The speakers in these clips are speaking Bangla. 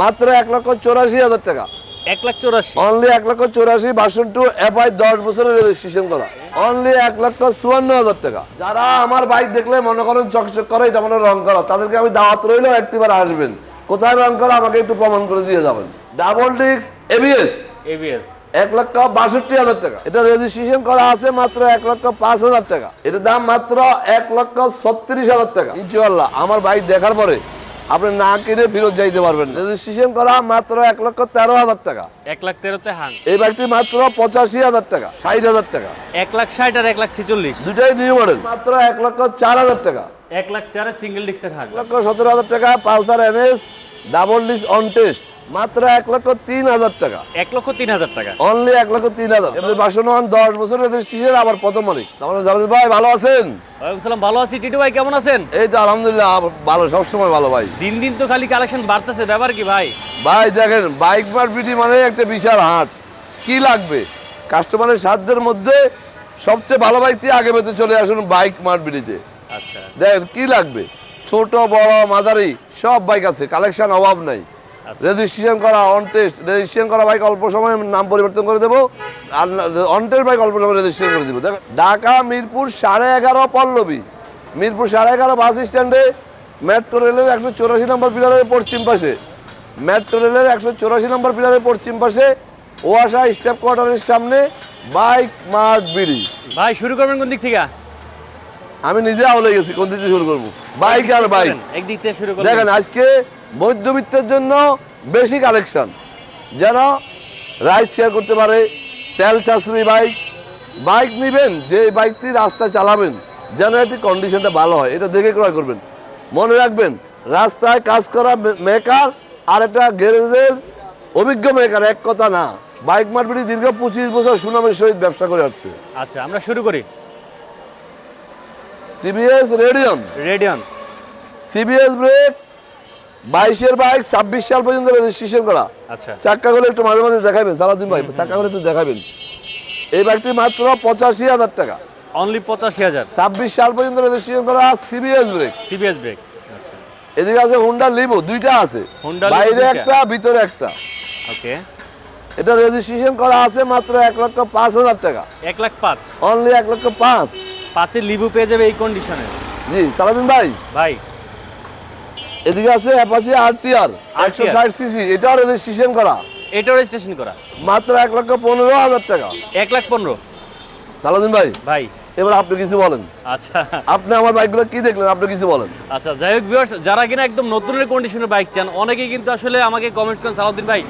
মাত্র এক লক্ষ চৌরাশি হাজার টাকা। এক লাখ চৌরাশি। অনলি এক লক্ষ চৌরাশি ভার্সন টু এফআই দশ বছরের রেজিস্ট্রেশন করা। অনলি এক লক্ষ চুয়ান্ন হাজার টাকা। যারা আমার বাইক দেখলে মনে করেন চকচক করে এটা মনে রং করা। তাদেরকে আমি দাওয়াত রইলেও একটিবার আসবেন। কোথায় রং করা আমাকে একটু প্রমাণ করে দিয়ে যাবেন। ডাবল ডিস্ক এবিএস এবিএস এক লক্ষ বাষট্টি হাজার টাকা। এটা রেজিস্ট্রেশন করা আছে মাত্র এক লক্ষ পাঁচ হাজার টাকা। এটার দাম মাত্র এক লক্ষ ছত্রিশ হাজার টাকা। ইনশাল্লাহ আমার বাইক দেখার পরে আপনি না কিনে ফেরত যাইতে পারবেন রেজিস্ট্রেশন করা মাত্র এক লক্ষ তেরো হাজার টাকা। এক লাখ তেরোতে হাং এই বাইকটি মাত্র পঁচাশি হাজার টাকা ষাট হাজার টাকা। এক লাখ ষাট আর এক লাখ ছেচল্লিশ। দুটাই নিউ মডেল মাত্র এক লক্ষ চার হাজার টাকা। এক লাখ চারে সিঙ্গেল ডিক্সের হাং এক লক্ষ সতেরো হাজার টাকা Pulsar NS double disc on test মাত্র এক লক্ষ তিন হাজার টাকা। এক লক্ষ তিন হাজার টাকা। অনলি এক লক্ষ তিন হাজার। এমনি বাসন ওয়ান দশ বছর রেজিস্ট্রেশন আবার প্রথম মালিক। তারপরে জানাজ ভাই ভালো আছেন? সালাম ভালো আছি। টিটু ভাই কেমন আছেন? এই তো আলহামদুলিল্লাহ ভালো সবসময় ভালো ভাই। দিন দিন তো খালি কালেকশন বাড়তেছে ব্যাপার কি ভাই? ভাই দেখেন বাইক মার্কেটি মানে একটা বিশাল হাট। কি লাগবে? কাস্টমারের সাধ্যের মধ্যে সবচেয়ে ভালো বাইক দিয়ে আগে পেতে চলে আসুন বাইক মার্কেটিতে আচ্ছা। দেখেন কি লাগবে? ছোট বড় মাঝারি সব বাইক আছে কালেকশন অভাব নাই। রেজিস্ট্রেশন করা অন টেস্ট রেজিস্ট্রেশন করা বাইক অল্প সময়ে নাম পরিবর্তন করে দেবো। আর অন টেস্ট বাইক অল্প সময় রেজিস্ট্রেশন করে দেবো। দেখেন ঢাকা মিরপুর সাড়ে এগারো পল্লবী। মিরপুর সাড়ে এগারো বাস স্ট্যান্ডে। মেট্রো রেলের একশো চৌরাশি নম্বর পিলারের পশ্চিম পাশে। মেট্রো রেলের একশো চৌরাশি নম্বর পিলারের পশ্চিম পাশে। ওয়াসা স্টেপ কোয়ার্টারের সামনে বাইক মার্ট বিড়ি। ভাই শুরু করবেন কোন দিক থেকে? আমি নিজে আওলে গেছি কোন দিকে শুরু করব? বাইক আর বাইক। একদিক থেকে শুরু করবেন দেখেন আজকে মধ্যবিত্তের জন্য বেশি কালেকশন যেন রাইড শেয়ার করতে পারে। তেল সাশ্রয়ী বাইক বাইক নেবেন যে বাইকটি রাস্তা চালাবেন যেন এটি কন্ডিশনটা ভালো হয়। এটা দেখে ক্রয় করবেন। মনে রাখবেন রাস্তায় কাজ করা মেকার আর একটা গ্যারেজের অভিজ্ঞ মেকার এক কথা না। বাইক মার্কেটে দীর্ঘ পঁচিশ বছর সুনামের সহিত ব্যবসা করে আসছে। আচ্ছা আমরা শুরু করি। TVS Radeon Radeon CBS brake বাইশের বাইক ছাব্বিশ সাল পর্যন্ত রেজিস্ট্রেশন করা। আচ্ছা। চাক্কাগুলো একটু মাঝে মাঝে দেখাবেন সারাদিন ভাই চাক্কাগুলো একটু দেখাবেন। এই বাইকটি মাত্র পঁচাশি হাজার টাকা। অনলি পঁচাশি হাজার। ছাব্বিশ সাল পর্যন্ত রেজিস্ট্রেশন করা সিবিএস ব্রেক সিবিএস ব্রেক এদিকে আছে হুন্ডা লিভো দুইটা আছে। বাইরে একটা ভিতরে একটা। ওকে। এটা রেজিস্ট্রেশন করা আছে মাত্র এক লক্ষ পাঁচ হাজার টাকা। এক লাখ পাঁচ। অনলি এক লক্ষ পাঁচ। পাঁচের লিবু পেয়ে যাবে এই কন্ডিশনে জি সালাদিন ভাই। ভাই এদিকে আছে অ্যাপাচি আর টি আর একশো ষাট সিসি এটাও রেজিস্ট্রেশন করা। এটাও রেজিস্ট্রেশন করা। মাত্র এক লক্ষ পনেরো হাজার টাকা। এক লাখ পনেরো। সালাদিন ভাই ভাই। এবার আপনি কিছু বলেন। আচ্ছা। আপনি আমার বাইকগুলো কি দেখলেন? আপনি কিছু বলেন। আচ্ছা যাই হোক viewers, যারা কিনা একদম নতুনের কন্ডিশনের বাইক চান অনেকেই কিন্তু আসলে আমাকে কমেন্টস করেন সালাউদ্দিন ভাই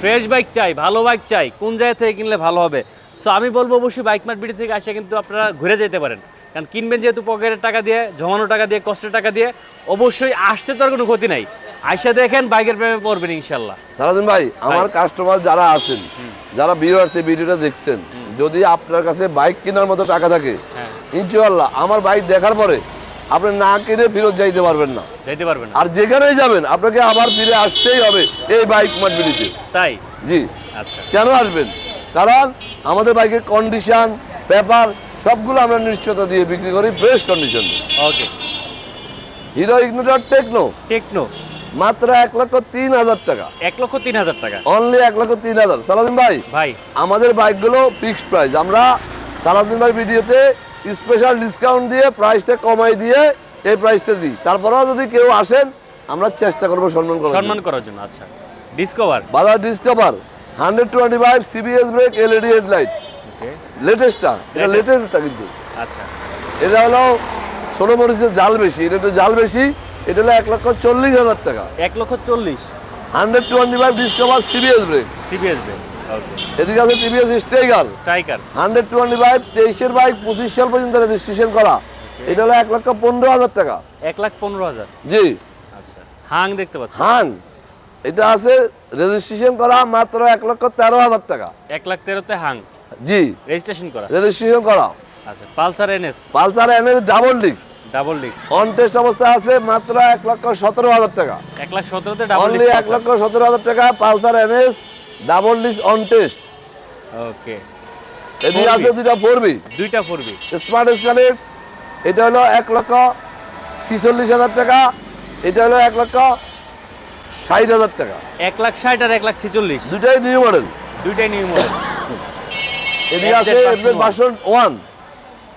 ফ্রেশ বাইক চাই ভালো বাইক চাই কোন জায়গা থেকে কিনলে ভালো হবে? সো আমি বলব অবশ্যই বাইক মার্কেট থেকে আসে কিন্তু আপনারা ঘুরে যেতে পারেন। কারণ কিনবেন যেহেতু পকেটের টাকা দিয়ে জমানো টাকা দিয়ে কষ্টের টাকা দিয়ে অবশ্যই আসতে তো আর কোনো ক্ষতি নাই। আইসা দেখেন বাইকের প্রেমে পড়বেন ইনশাল্লাহ। সারাদিন ভাই আমার কাস্টমার যারা আছেন যারা ভিউয়ার্স এই ভিডিওটা দেখছেন যদি আপনার কাছে বাইক কেনার মতো টাকা থাকে হ্যাঁ। ইনশাআল্লাহ আমার বাইক দেখার পরে আপনি না কিনে ফেরত যাইতে পারবেন না। যাইতে পারবেন আর যেখানেই যাবেন আপনাকে আবার ফিরে আসতেই হবে এই বাইক মার্কেটিতে তাই? জি। আচ্ছা। কেন আসবেন? কারণ আমাদের বাইকের কন্ডিশন পেপার সবগুলো আমরা নিশ্চয়তা দিয়ে বিক্রি করি fresh condition okay Hero Ignitor techno techno মাত্র এক লক্ষ তিন হাজার টাকা। এক লক্ষ তিন হাজার টাকা। অনলি এক লক্ষ তিন হাজার। সালাদিন ভাই ভাই। আমাদের বাইকগুলো ফিক্সড প্রাইস আমরা সালাদিন ভাই ভিডিওতে স্পেশাল ডিসকাউন্ট দিয়ে প্রাইসটা কমাই দিয়ে এই প্রাইসটা দিই। তারপরেও যদি কেউ আসেন আমরা চেষ্টা করব সম্মান করার। সম্মান করার জন্য আচ্ছা। ডিসকভার বাজার Discover hundred twenty five CBS brake LED headlight okay লেটেস্টটা এটা লেটেস্টটা কিন্তু। আচ্ছা। এটা হলো ষোলো মরিচের জাল বেশি। এটা একটু জাল বেশি। এটা হলো এক লক্ষ চল্লিশ হাজার টাকা। এক লক্ষ চল্লিশ। Hundred twenty five Discover CBS brake CBS brake এদিকে আছে টিভিএস স্টেগার স্ট্রাইকার হান্ড্রেড টোয়েন্টি ফাইভ তেইশের বাইক পঁচিশ সাল পর্যন্ত রেজিস্ট্রেশন করা। এটা হলো এক লক্ষ পনেরো হাজার টাকা। এক লাখ পনেরো হাজার। জি। আচ্ছা। হাং দেখতে পাচ্ছি। হান এটা আছে রেজিস্ট্রেশন করা মাত্র এক লক্ষ তেরো হাজার টাকা। এক লাখ তেরোতে হাং। জি। রেজিস্ট্রেশন করা। রেজিস্ট্রেশন করা। আচ্ছা পালসার এনএস। পালসার এনে ডাবল ডিস্ক ডাবল ডিক্স অন টেস্ট অবস্থায় আছে মাত্র এক লক্ষ সতেরো হাজার টাকা। এক লাখ সতেরোতে ডাবল অনলি এক লক্ষ সতেরো হাজার টাকা Pulsar NS double disc on test okay এদিকে 4B আছে দুটা ফোরবি দুইটা ফোরবি স্মার্ট স্ক্যানের এটা হলো এক লক্ষ ছিচল্লিশ হাজার টাকা এটা হলো এক লক্ষ ষাট হাজার টাকা। এক লাখ ষাট আর এক লাখ ছেচল্লিশ। দুটাই নিউ মডেল দুইটাই নিউ মডেল এদিকে আছে এফজেড ভার্সন ওয়ান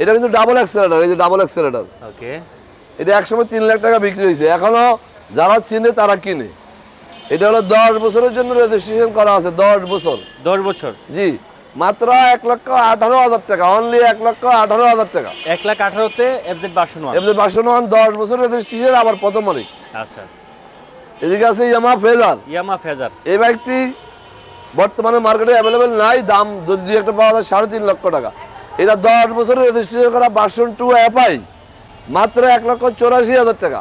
এটা কিন্তু ডাবল অ্যাক্সেলেটার এই যে ডাবল অ্যাক্সেলেটার ওকে এটা একসময় তিন লাখ টাকা বিক্রি হয়েছে। এখনও যারা চিনে তারা কিনে। এটা হলো দশ বছরের জন্য রেজিস্ট্রেশন করা আছে দশ বছর। দশ বছর? জি। মাত্র এক লক্ষ আঠারো হাজার টাকা অনলি এক লক্ষ আঠারো হাজার টাকা। এক লাখ আঠারোতে এফজেড বাসন ওয়ান এফজেড ভার্সন ওয়ান দশ বছর রেজিস্ট্রেশন আবার প্রথম মালিক। আচ্ছা। এদিকে আছে ইয়ামা ফেজার ইয়ামা ফেজার এই বাইকটি বর্তমানে মার্কেটে অ্যাভেলেবেল নাই দাম যদি একটা পাওয়া যায় সাড়ে তিন লক্ষ টাকা। এটা দশ বছরের রেজিস্ট্রেশন করা বাসন টু অ্যাপাই মাত্র এক লক্ষ চৌরাশি হাজার টাকা।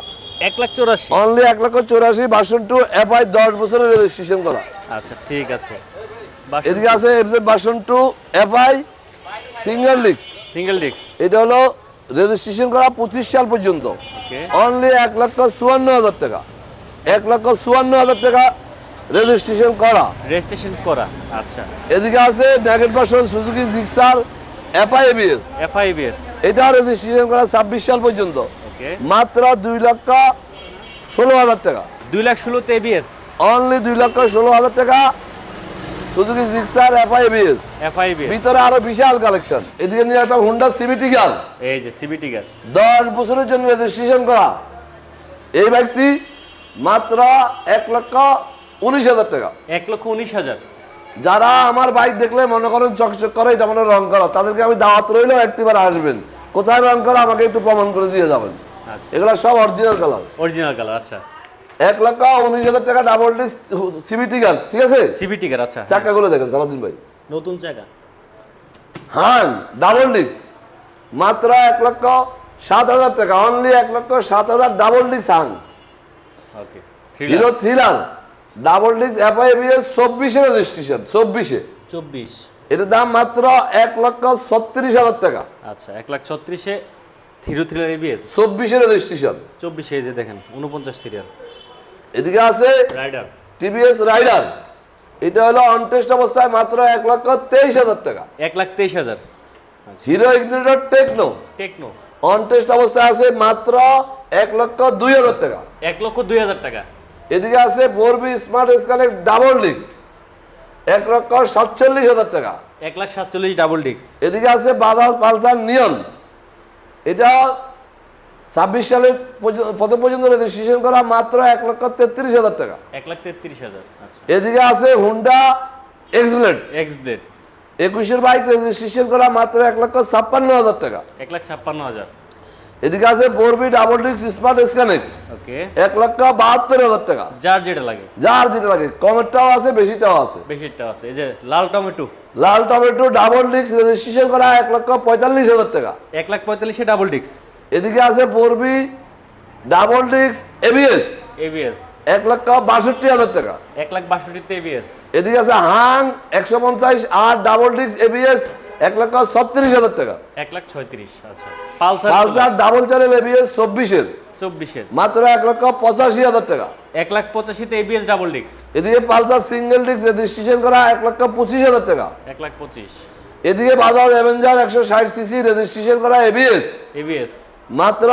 এক লাখ চৌরাশি। অনলি এক লক্ষ চৌরাশি ভার্সন টু অ্যাপাই দশ বছরের রেজিস্ট্রেশন করা। আচ্ছা ঠিক আছে। এদিকে আছে FZ version two FI single disc single disc এটা হলো রেজিস্ট্রেশন করা পঁচিশ সাল পর্যন্ত। অনলি এক লক্ষ চুয়ান্ন হাজার টাকা। এক লক্ষ চুয়ান্ন হাজার টাকা রেজিস্ট্রেশন করা। রেজিস্ট্রেশন করা আচ্ছা। এদিকে আছে naked version Suzuki Gixxer FI ABS FI ABS এটা রেজিস্ট্রেশন করা ছাব্বিশ সাল পর্যন্ত। ওকে। মাত্র দুই লক্ষ ষোলো হাজার টাকা। দুই লাখ ষোলোতে এবিএস অনলি দুই লক্ষ ষোলো হাজার টাকা। Suzuki Gixxer FI ABS FI ABS ভিতরে আরও বিশাল কালেকশন এদিকে নিয়ে একটা হুন্ডা সিবিটি গার এই যে সিবিটি গার দশ বছরের জন্য রেজিস্ট্রেশন করা। এই বাইকটি মাত্র এক লক্ষ উনিশ হাজার টাকা। এক লক্ষ উনিশ হাজার। যারা আমার বাইক দেখলে মনে করেন চকচক করে এটা মনে রং করা। তাদেরকে আমি দাওয়াত রইলেও একটিবার আসবেন। কোথায় রং করা আমাকে একটু প্রমাণ করে দিয়ে যাবেন। আচ্ছা। এগুলো সব অরিজিনাল কালার অরিজিনাল কালার আচ্ছা। এক লক্ষ উনিশ হাজার টাকা ডাবল ডিস্ক সিবিটি গান ঠিক আছে? সিবিটি গার আচ্ছা। চাকাগুলো দেখেন সালাদিন ভাই। নতুন চাকা। হান ডাবল ডিস্ক মাত্র এক লক্ষ সাত হাজার টাকা অনলি এক লক্ষ সাত হাজার ডাবল ডিস্ক হান okay Hero Thriller double disc FI ABS চব্বিশে রেজিস্ট্রেশন চব্বিশে। চব্বিশ। এটার দাম মাত্র এক লক্ষ ছত্রিশ হাজার টাকা। আচ্ছা এক লাখ ছত্রিশে থ্রিরো থ্রিলার এবিএস চব্বিশে রেজিস্ট্রেশন চব্বিশে যে দেখেন উনপঞ্চাশ সিরিয়াল এদিকে আছে রাইডার টিভিএস রাইডার এটা হলো অনটেস্ট অবস্থায় মাত্র এক লক্ষ তেইশ হাজার টাকা। এক লাখ তেইশ হাজার। Hero Ignitor techno techno on test অবস্থায় আছে মাত্র এক লক্ষ দুই হাজার টাকা। এক লক্ষ দুই হাজার টাকা। এদিকে আছে four B smart connect double disc এক লক্ষ সাতচল্লিশ হাজার টাকা। এক লাখ সাতচল্লিশ ডাবল ডিক্স এদিকে আছে বাজাজ পালসার নিয়ন এটা ছাব্বিশ সালের পর্য- প্রথম পর্যন্ত রেজিস্ট্রেশন করা মাত্র এক লক্ষ তেত্রিশ হাজার টাকা। এক লাখ তেত্রিশ হাজার আচ্ছা। এদিকে আছে Honda X Blade X blade একুশের বাইক রেজিস্ট্রেশন করা মাত্র এক লক্ষ ছাপ্পান্ন হাজার টাকা। এক লাখ ছাপ্পান্ন হাজার। এদিকে আছে four B double disc smart connect okay এক লক্ষ বাহাত্তর হাজার টাকা। যার যেটা লাগে। যার যেটা লাগে। কমেরটাও আছে বেশিটাও আছে। বেশিরটা আছে। এই যে লাল টমেটো। লাল টমেটো ডাবল ডিস্ক রেজিস্ট্রেশন করা এক লক্ষ পঁয়তাল্লিশ হাজার টাকা। এক লাখ পঁয়তাল্লিশে ডাবল ডিক্স এদিকে আছে four B double disc ABS ABS এক লক্ষ বাষট্টি হাজার টাকা। এক লাখ বাষট্টিতে এবিএস এদিকে আছে হাং একশো পঞ্চাশ আর ডাবল ডিস্ক এবিএস এক লক্ষ ছত্রিশ হাজার টাকা। এক লাখ ছয়ত্রিশ আচ্ছা। Pulsar Pulsar double channel ABS চব্বিশের। চব্বিশের। মাত্র এক লক্ষ পঁচাশি হাজার টাকা। এক লাখ পঁচাশিতে এবিএস ডাবল ডিক্স এদিকে পালসার সিঙ্গেল ডিস্ক রেজিস্ট্রেশন করা এক লক্ষ পঁচিশ হাজার টাকা। এক লাখ পঁচিশ। এদিকে বাজাজ অ্যাভেঞ্জার একশো ষাট সিসি রেজিস্ট্রেশন করা এবিএস এবিএস মাত্র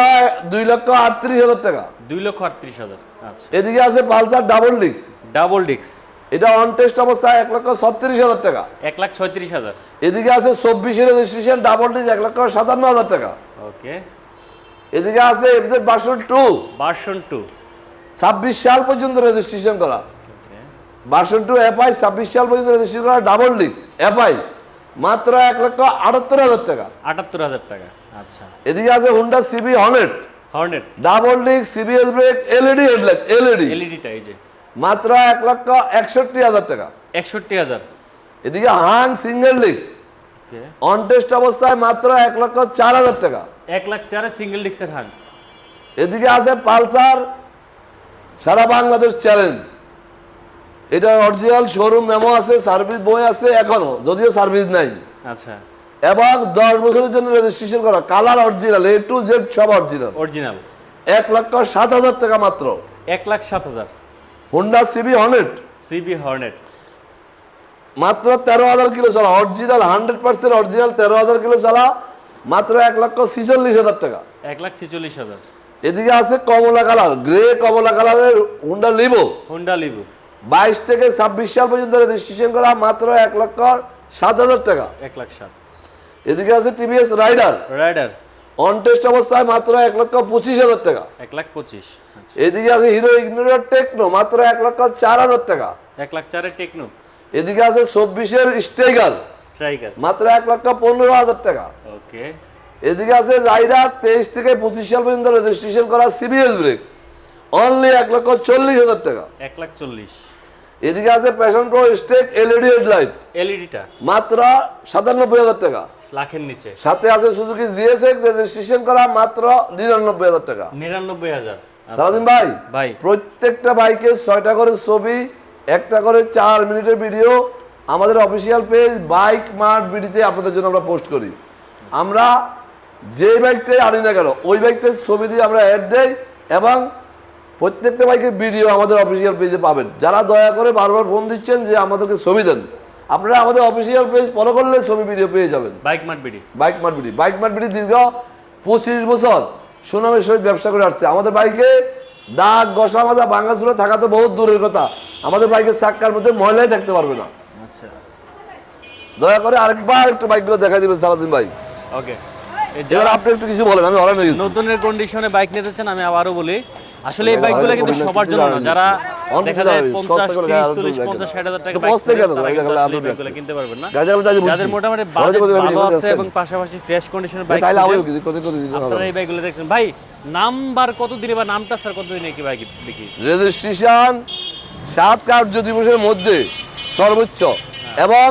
দুই লক্ষ আটত্রিশ হাজার টাকা। দুই লক্ষ আটত্রিশ হাজার আচ্ছা। এদিকে আছে পালসার ডাবল ডিস্ক ডাবল ডিক্স এটা অন টেস্ট অবস্থায় এক লক্ষ ছত্রিশ হাজার টাকা। এক লাখ ছয়ত্রিশ হাজার। এদিকে আছে চব্বিশে রেজিস্ট্রেশন ডাবল ডিস্ক এক লক্ষ সাতান্ন হাজার টাকা। ওকে। এদিকে আছে FZ version two version two ছাব্বিশ সাল পর্যন্ত রেজিস্ট্রেশন করা। ভার্সন টু এফআই ছাব্বিশ সাল পর্যন্ত রেজিস্ট্রেশন করা ডাবল ডিস্ক এফআই মাত্র এক লক্ষ আটাত্তর হাজার টাকা। আটাত্তর হাজার টাকা। আচ্ছা। এদিকে আছে Honda CB Hornet Hornet double disc CBS brake LED headlight LED এলইডিটা এই যে। মাত্র এক লক্ষ একষট্টি হাজার টাকা। একষট্টি হাজার। এদিকে হান single disc okay. On test অবস্থায় মাত্র এক লক্ষ চার হাজার টাকা। এক লাখ চারে সিঙ্গেল ডিক্সের হান এদিকে আছে পালসার সারা বাংলাদেশ চ্যালেঞ্জ এটা অরিজিনাল শোরুম মেমো আছে সার্ভিস বই আছে এখনও যদিও সার্ভিস নাই। আচ্ছা। এবং দশ বছরের জন্য রেজিস্ট্রেশন করা colour original A to Z সব অরিজিনাল অরিজিনাল এক লক্ষ সাত হাজার টাকা মাত্র। এক লাখ সাত হাজার। Honda CB Hornet CB Hornet মাত্র তেরো হাজার কিলো চলা। অরিজিনাল হান্ড্রেড পার্সেন্ট অরিজিনাল তেরো হাজার কিলো চালা। মাত্র এক লক্ষ ছিচল্লিশ হাজার টাকা। এক লাখ ছেচল্লিশ হাজার। এদিকে আছে কমলা কালার গ্রে কমলা কালারের হুন্ডা লিভো হোন্ডা লিভু বাইশ থেকে ছাব্বিশ সাল পর্যন্ত রেজিস্ট্রেশন করা মাত্র এক লক্ষ সাত হাজার টাকা। এক লাখ সাত। এদিকে আছে TVS Raider Raider on test অবস্থায় মাত্র এক লক্ষ পঁচিশ হাজার টাকা। এক লাখ পঁচিশ। আচ্ছা। এদিকে আছে হিরো ইগনোর টেকনো মাত্র এক লক্ষ চার হাজার টাকা। এক লাখ চারের টেকনো। এদিকে আছে চব্বিশের স্টেগার স্ট্রাইকার। মাত্র এক লক্ষ পনেরো হাজার টাকা। ওকে। এদিকে আছে রাইডার তেইশ থেকে পঁচিশ সাল পর্যন্ত রেজিস্ট্রেশন করা সিবিএস ব্রেক। অনলি এক লক্ষ চল্লিশ হাজার টাকা। এক লাখ চল্লিশ। এদিকে আছে প্যাশন প্রো স্টেক এলইডি হেডলাইট এলইডিটা। মাত্র সাতানব্বই হাজার টাকা। লাখের নিচে। সাথে আছে সুজুকি জিএসএক্স রেজিস্ট্রেশন করা মাত্র নিরানব্বই হাজার টাকা। নিরানব্বই হাজার। আচ্ছা। সারাদিন ভাই ভাই। প্রত্যেকটা বাইকে ছয়টা করে ছবি একটা করে চার মিনিটের ভিডিও আমাদের অফিসিয়াল পেজ বাইক মার্ট বিডিতে আপনাদের জন্য আমরা পোস্ট করি। আমরা যে বাইকটাই আনি না কেন ওই বাইকটার ছবি দিয়ে আমরা অ্যাড দেই এবং প্রত্যেকটা বাইকের ভিডিও আমাদের অফিসিয়াল পেজে পাবেন। যারা দয়া করে বারবার ফোন দিচ্ছেন যে আমাদেরকে ছবি দেন আপনারা আমাদের অফিসিয়াল পেজ ফলো করলে ছবি ভিডিও পেয়ে যাবেন। Bike mart BD. Bike mart BD bike mart BD দীর্ঘ পঁচিশ বছর সুনামের সহিত ব্যবসা করে আসছে। আমাদের বাইকে দাগ গসা মাজা ভাঙ্গাচুরা থাকা তো বহুত দূরের কথা। আমাদের বাইকের চাক্কার মধ্যে ময়লাই থাকতে পারবে না। আচ্ছা। দয়া করে আরেকবার একটু বাইকগুলো দেখা দিবেন সারাদিন ভাই। ওকে। এবার আপনি একটু কিছু বলেন আমি হরান হয়ে নতুনের কন্ডিশনে বাইক নিতে চান আমি আবারও বলি। আসলে এই বাইকগুলো কিন্তু সবার জন্য না। যারা দেখা যায় জানেন, পঞ্চাশ কষ্ট করে তিরিশ গাড়ি চল্লিশ আলাদা পঞ্চাশ ষাট হাজার টাকা বাইক পৌঁছতে কেন? তারা এই কিন্তু জায়গায় আসলে এই আলাদা বাইকগুলো কিনতে পারবেন না। গাড়ি চালাতে চাইলে বুঝছি। যাদের মোটামুটি বাজেট ভালো আছে এবং পাশাপাশি ফ্রেশ কন্ডিশনের বাইক তাইলে আমি কত কত দিতে আপনারা এই বাইকগুলো দেখছেন ভাই নাম্বার কত দিনে বা নামটা স্যার কত দিনে কি বাইক দেখি। রেজিস্ট্রেশন সাত কার্য দিবসের মধ্যে সর্বোচ্চ। এবং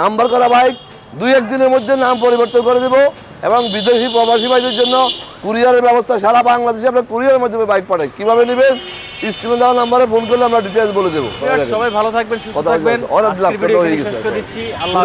নাম্বার করা বাইক দুই একদিনের মধ্যে নাম পরিবর্তন করে দেব। এবং বিদেশি প্রবাসী বাইকের জন্য কুরিয়ারের ব্যবস্থা সারা বাংলাদেশে আপনার কুরিয়ারের মাধ্যমে বাইক পাঠাই কীভাবে নেবেন? স্ক্রিনে দেওয়া নাম্বারে ফোন করলে আমরা ডিটেলস বলে দেবো। সবাই ভালো থাকবেন সুস্থ থাকবেন। অনেক। দিচ্ছি। আল্লাহ